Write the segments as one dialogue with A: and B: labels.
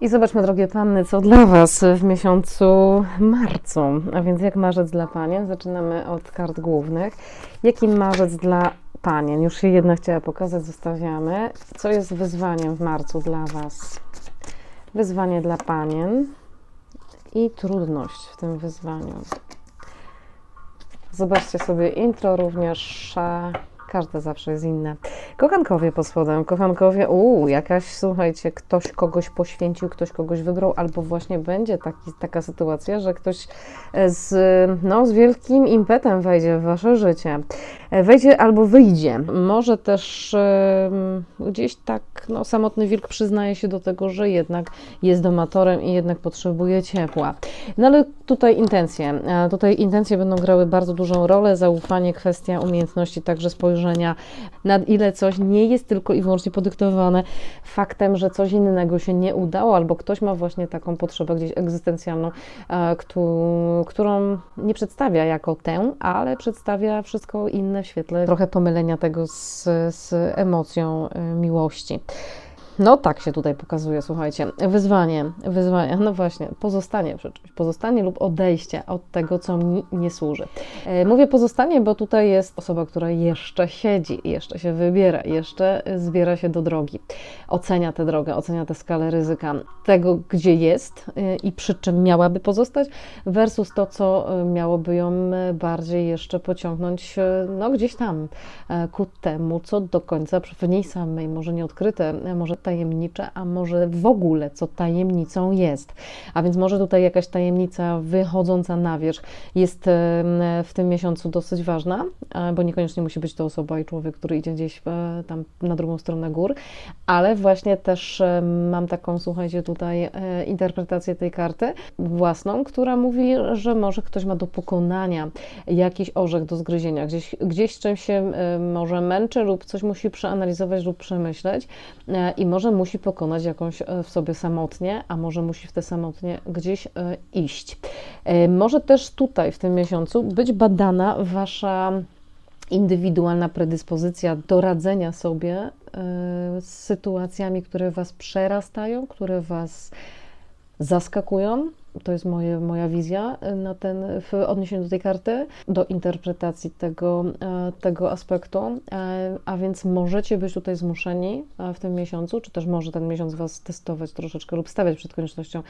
A: I zobaczmy, drogie panny, co dla Was w miesiącu marcu. A więc jak marzec dla panien? Zaczynamy od kart głównych. Jaki marzec dla panien? Już się jedna chciała pokazać, zostawiamy. Co jest wyzwaniem w marcu dla Was? Wyzwanie dla panien i trudność w tym wyzwaniu. Zobaczcie sobie intro również. Każde zawsze jest inne. Kochankowie pod spodem. Kochankowie, uuu, jakaś, słuchajcie, ktoś kogoś poświęcił, ktoś kogoś wybrał, albo właśnie będzie taki, taka sytuacja, że ktoś z, no, z wielkim impetem wejdzie w wasze życie. Wejdzie albo wyjdzie. Może też gdzieś tak, no, samotny wilk przyznaje się do tego, że jednak jest domatorem i jednak potrzebuje ciepła. No ale tutaj intencje. E, Tutaj intencje będą grały bardzo dużą rolę. Zaufanie, kwestia umiejętności, także spojrzenia na ile coś nie jest tylko i wyłącznie podyktowane faktem, że coś innego się nie udało, albo ktoś ma właśnie taką potrzebę gdzieś egzystencjalną, e, któ- którą nie przedstawia jako tę, ale przedstawia wszystko inne w świetle trochę pomylenia tego z, z emocją e, miłości. No tak się tutaj pokazuje, słuchajcie. Wyzwanie, wyzwanie, no właśnie, pozostanie przy czymś, pozostanie lub odejście od tego, co mi nie służy. E, Mówię pozostanie, bo tutaj jest osoba, która jeszcze siedzi, jeszcze się wybiera, jeszcze zbiera się do drogi. Ocenia tę drogę, ocenia tę skalę ryzyka tego, gdzie jest e, i przy czym miałaby pozostać, versus to, co e, miałoby ją bardziej jeszcze pociągnąć, no gdzieś tam, ku temu, co do końca w niej samej, może nieodkryte, może tajemnicze, a może w ogóle, co tajemnicą jest. A więc może tutaj jakaś tajemnica wychodząca na wierzch jest w tym miesiącu dosyć ważna, e, bo niekoniecznie musi być to osoba i człowiek, który idzie gdzieś e, tam na drugą stronę gór, ale właśnie też mam taką, słuchajcie, tutaj e, interpretację tej karty własną, która mówi, że może ktoś ma do pokonania jakiś orzech do zgryzienia, gdzieś, gdzieś czymś się może męczy lub coś musi przeanalizować lub przemyśleć i może musi pokonać jakąś e, w sobie samotnie, a może musi w te samotnie gdzieś e, iść. E, Może też tutaj w tym miesiącu być badana wasza indywidualna predyspozycja do radzenia sobie z sytuacjami, które was przerastają, które was zaskakują. To jest moje, moja wizja e, na ten, w odniesieniu do tej karty, do interpretacji tego, e, tego aspektu. E, A więc możecie być tutaj zmuszeni w tym miesiącu, czy też może ten miesiąc Was testować troszeczkę lub stawiać przed koniecznością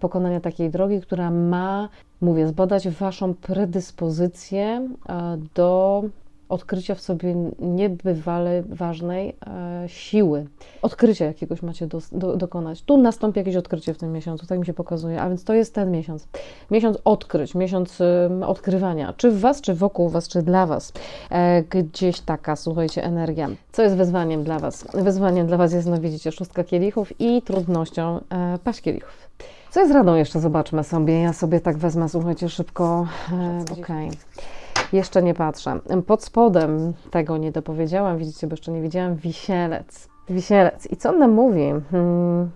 A: pokonania takiej drogi, która ma, mówię, zbadać Waszą predyspozycję do odkrycia w sobie niebywale ważnej e, siły. Odkrycia jakiegoś macie do, do, dokonać. Tu nastąpi jakieś odkrycie w tym miesiącu, tak mi się pokazuje, a więc to jest ten miesiąc. Miesiąc odkryć, miesiąc odkrywania, czy w Was, czy wokół Was, czy dla Was. E, gdzieś taka, słuchajcie, energia. Co jest wyzwaniem dla Was? Wyzwaniem dla Was jest, no widzicie, szóstka kielichów i trudnością e, paść kielichów. Co jest radą jeszcze? Zobaczmy sobie. Ja sobie tak wezmę, słuchajcie, szybko. E, Okej. Jeszcze nie patrzę. Pod spodem tego nie dopowiedziałam, widzicie, bo jeszcze nie widziałam. Wisielec. Wisielec. I co on nam mówi? Hmm.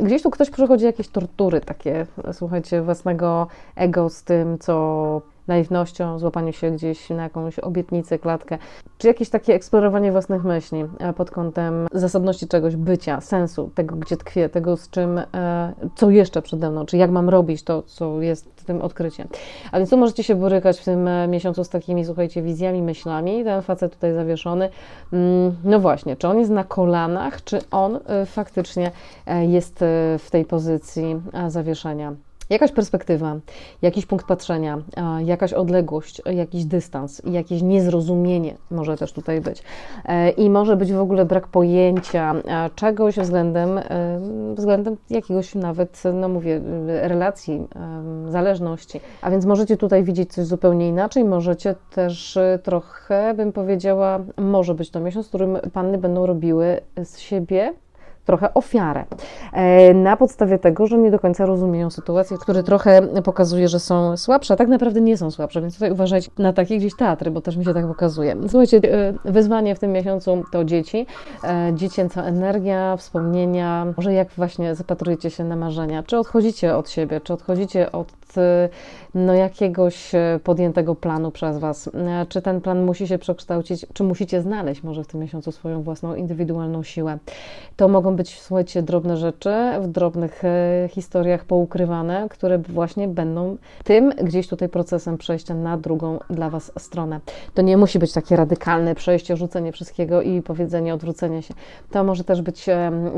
A: Gdzieś tu ktoś przechodzi jakieś tortury takie, słuchajcie, własnego ego z tym, co naiwnością, złapanie się gdzieś na jakąś obietnicę, klatkę, czy jakieś takie eksplorowanie własnych myśli e, pod kątem zasadności czegoś, bycia, sensu, tego, gdzie tkwię, tego, z czym, e, co jeszcze przede mną, czy jak mam robić to, co jest tym odkryciem. A więc tu możecie się borykać w tym e, miesiącu z takimi, słuchajcie, wizjami, myślami. Ten facet tutaj zawieszony. Mm, No właśnie, czy on jest na kolanach, czy on faktycznie jest w tej pozycji zawieszenia? Jakaś perspektywa, jakiś punkt patrzenia, jakaś odległość, jakiś dystans, jakieś niezrozumienie może też tutaj być. E, I może być w ogóle brak pojęcia e, czegoś względem, e, względem jakiegoś nawet, no mówię, relacji, zależności. A więc możecie tutaj widzieć coś zupełnie inaczej, możecie też trochę, bym powiedziała, może być to miesiąc, w którym panny będą robiły z siebie trochę ofiarę. E, Na podstawie tego, że nie do końca rozumieją sytuację, które trochę pokazuje, że są słabsze, a tak naprawdę nie są słabsze, więc tutaj uważajcie na takie gdzieś teatry, bo też mi się tak pokazuje. Słuchajcie, e, wyzwanie w tym miesiącu to dzieci, e, dziecięca energia, wspomnienia, może jak właśnie zapatrujecie się na marzenia, czy odchodzicie od siebie, czy odchodzicie od no, jakiegoś podjętego planu przez Was, czy ten plan musi się przekształcić, czy musicie znaleźć może w tym miesiącu swoją własną indywidualną siłę. To mogą być, słuchajcie, drobne rzeczy, w drobnych e, historiach poukrywane, które właśnie będą tym gdzieś tutaj procesem przejścia na drugą dla Was stronę. To nie musi być takie radykalne przejście, rzucenie wszystkiego i powiedzenie, odwrócenie się. To może też być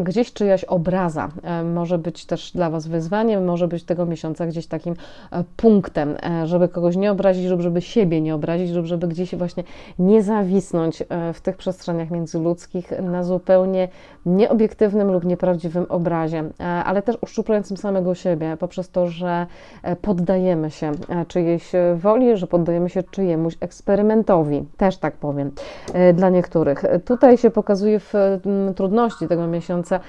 A: gdzieś czyjaś obraza, może być też dla Was wyzwaniem, może być tego miesiąca gdzieś takim e, punktem, e, żeby kogoś nie obrazić lub żeby siebie nie obrazić lub żeby gdzieś właśnie nie zawisnąć w tych przestrzeniach międzyludzkich na zupełnie nieobiektywnym lub nieprawdziwym obrazie, e, ale też uszczuplającym samego siebie poprzez to, że e, poddajemy się e, czyjejś woli, że poddajemy się czyjemuś eksperymentowi, też tak powiem, dla niektórych. Tutaj się pokazuje w trudności tego miesiąca.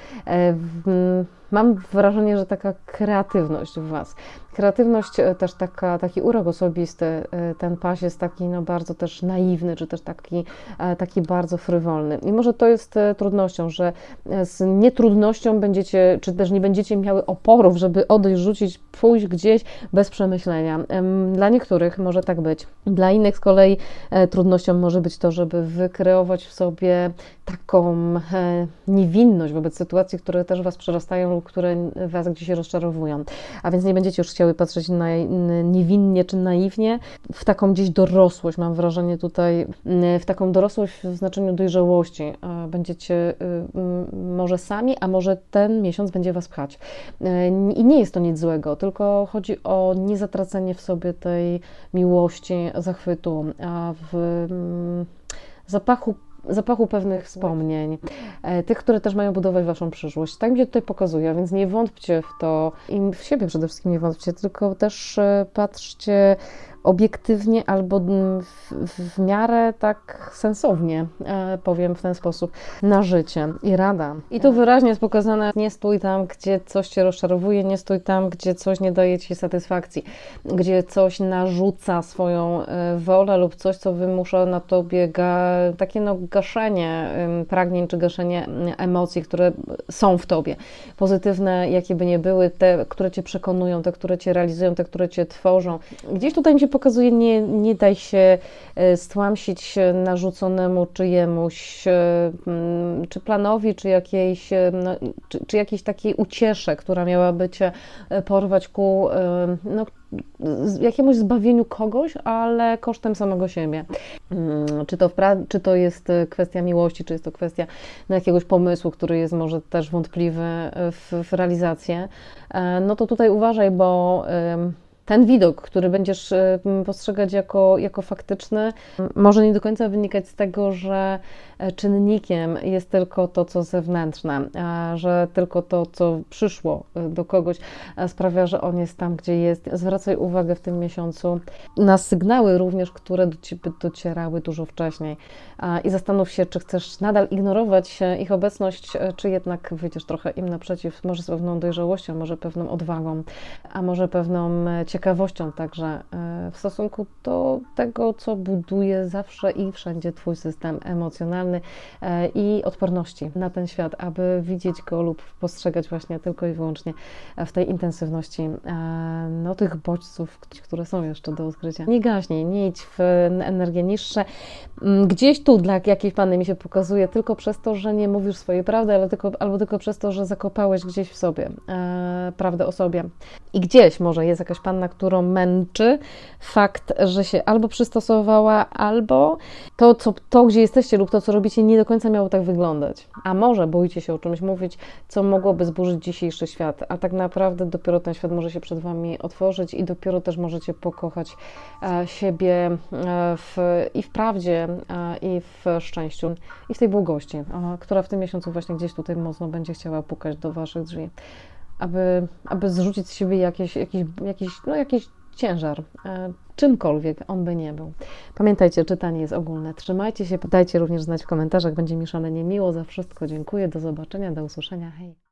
A: Mam wrażenie, że taka kreatywność w Was. Kreatywność, e, też taka, taki urok osobisty, e, ten pas jest taki no, bardzo też naiwny, czy też taki, e, taki bardzo frywolny. I może to jest trudnością, że z nietrudnością będziecie, czy też nie będziecie miały oporów, żeby odejść, rzucić, pójść gdzieś bez przemyślenia. Em, Dla niektórych może tak być. Dla innych z kolei trudnością może być to, żeby wykreować w sobie taką niewinność wobec sytuacji, które też Was przerastają lub które Was gdzieś rozczarowują. A więc nie będziecie już chciały patrzeć na, niewinnie czy naiwnie, w taką gdzieś dorosłość, mam wrażenie tutaj, w taką dorosłość w znaczeniu dojrzałości. E, Będziecie m, może sami, a może ten miesiąc będzie Was pchać. E, I nie jest to nic złego, tylko chodzi o niezatracenie w sobie tej miłości, zachwytu, a w zapachu zapachu pewnych wspomnień, e, tych, które też mają budować Waszą przyszłość. Tak mi się tutaj pokazuje, więc nie wątpcie w to i w siebie przede wszystkim nie wątpcie, tylko też e, patrzcie obiektywnie albo w, w miarę tak sensownie, e, powiem w ten sposób, na życie i rada. I tu wyraźnie jest pokazane, nie stój tam, gdzie coś Cię rozczarowuje, nie stój tam, gdzie coś nie daje Ci satysfakcji, gdzie coś narzuca swoją e, wolę lub coś, co wymusza na Tobie ga, takie no, gaszenie pragnień czy gaszenie emocji, które są w Tobie. Pozytywne, jakie by nie były, te, które Cię przekonują, te, które Cię realizują, te, które Cię tworzą. Gdzieś tutaj mi się pokazuje, nie, nie daj się e, stłamsić narzuconemu czyjemuś, e, mm, czy planowi, czy jakiejś, e, no, czy, czy jakiejś takiej uciesze, która miałaby Cię porwać ku no, jakiemuś zbawieniu kogoś, ale kosztem samego siebie. Mm, Czy to, czy to jest kwestia miłości, czy jest to kwestia no, jakiegoś pomysłu, który jest może też wątpliwy w, w realizację, no to tutaj uważaj, bo ten widok, który będziesz m, postrzegać jako, jako faktyczny, może nie do końca wynikać z tego, że e, czynnikiem jest tylko to, co zewnętrzne, że tylko to, co przyszło e, do kogoś, e, sprawia, że on jest tam, gdzie jest. Zwracaj uwagę w tym miesiącu na sygnały również, które do Ciebie docierały dużo wcześniej i zastanów się, czy chcesz nadal ignorować e, ich obecność, czy jednak wyjdziesz trochę im naprzeciw, może z pewną dojrzałością, może pewną odwagą, a może pewną e, ciekawością także e, w stosunku do tego, co buduje zawsze i wszędzie Twój system emocjonalny e, i odporności na ten świat, aby widzieć go lub postrzegać właśnie tylko i wyłącznie w tej intensywności e, no, tych bodźców, które są jeszcze do odkrycia. Nie gaśnij, nie idź w energie niższe. Mm, Gdzieś tu dla jakiejś panny mi się pokazuje tylko przez to, że nie mówisz swojej prawdy, ale tylko, albo tylko przez to, że zakopałeś gdzieś w sobie prawdę o sobie. I gdzieś może jest jakaś panna, którą męczy fakt, że się albo przystosowała, albo to, co, to, gdzie jesteście lub to, co robicie, nie do końca miało tak wyglądać. A może boicie się o czymś mówić, co mogłoby zburzyć dzisiejszy świat, a tak naprawdę dopiero ten świat może się przed Wami otworzyć i dopiero też możecie pokochać e, siebie e, w, i w prawdzie, e, i w szczęściu, i w tej błogości, e, która w tym miesiącu właśnie gdzieś tutaj mocno będzie chciała pukać do Waszych drzwi, aby, aby zrzucić z siebie jakiś, jakiś, jakiś, no jakiś ciężar, e, czymkolwiek on by nie był. Pamiętajcie, czytanie jest ogólne. Trzymajcie się, dajcie również znać w komentarzach, będzie mi szalenie miło. Za wszystko dziękuję, do zobaczenia, do usłyszenia, hej!